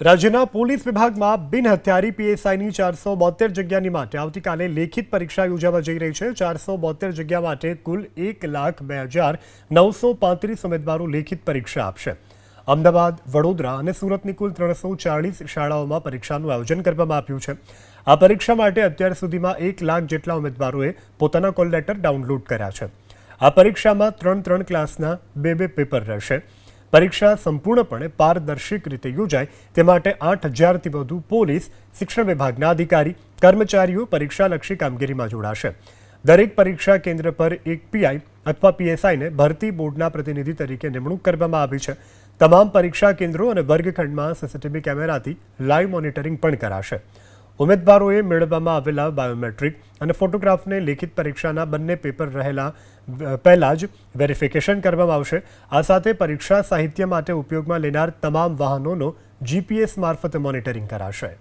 રાજ્યના પોલીસ વિભાગમાં બિન હથિયારી પીએસઆઈની ચારસો બોતેર જગ્યાની માટે આવતીકાલે લેખિત પરીક્ષા યોજાવા જઈ રહી છે. ચારસો બોતેર જગ્યા માટે કુલ એક લાખ બે હજાર નવસો પાંત્રીસ ઉમેદવારો લેખિત પરીક્ષા આપશે. અમદાવાદ, વડોદરા અને સુરતની કુલ ત્રણસો ચાળીસ શાળાઓમાં પરીક્ષાનું આયોજન કરવામાં આવ્યું છે. આ પરીક્ષા માટે અત્યાર સુધીમાં એક લાખ જેટલા ઉમેદવારોએ પોતાના કોલ લેટર ડાઉનલોડ કર્યા છે. આ પરીક્ષામાં ત્રણ ત્રણ ક્લાસના બે બે પેપર રહેશે. પરીક્ષા સંપૂર્ણપણે પારદર્શક રીતે યોજાય. તે માટે આઠ હજારથી વધુ પોલીસ, શિક્ષણ વિભાગના અધિકારી, કર્મચારીઓ પરીક્ષાલક્ષી કામગીરીમાં જોડાશે. દરેક પરીક્ષા કેન્દ્ર પર એક પીઆઈ અથવા પીએસઆઈને ભરતી બોર્ડના પ્રતિનિધિ તરીકે નિમણૂક કરવામાં આવી છે. તમામ પરીક્ષા કેન્દ્રો અને વર્ગખંડમાં સીસીટીવી કેમેરાથી લાઈવ મોનિટરિંગ પણ કરાશે. ઉમેદવારોએ મેળવવામાં આવેલા બાયોમેટ્રિક અને ફોટોગ્રાફને લેખિત પરીક્ષાના બંને પેપર રહેલા પહેલાં જ વેરિફિકેશન કરવામાં આવશે. આ સાથે પરીક્ષા સાહિત્ય માટે ઉપયોગમાં લેનાર તમામ વાહનોનો જીપીએસ મારફતે મોનિટરિંગ કરાશે.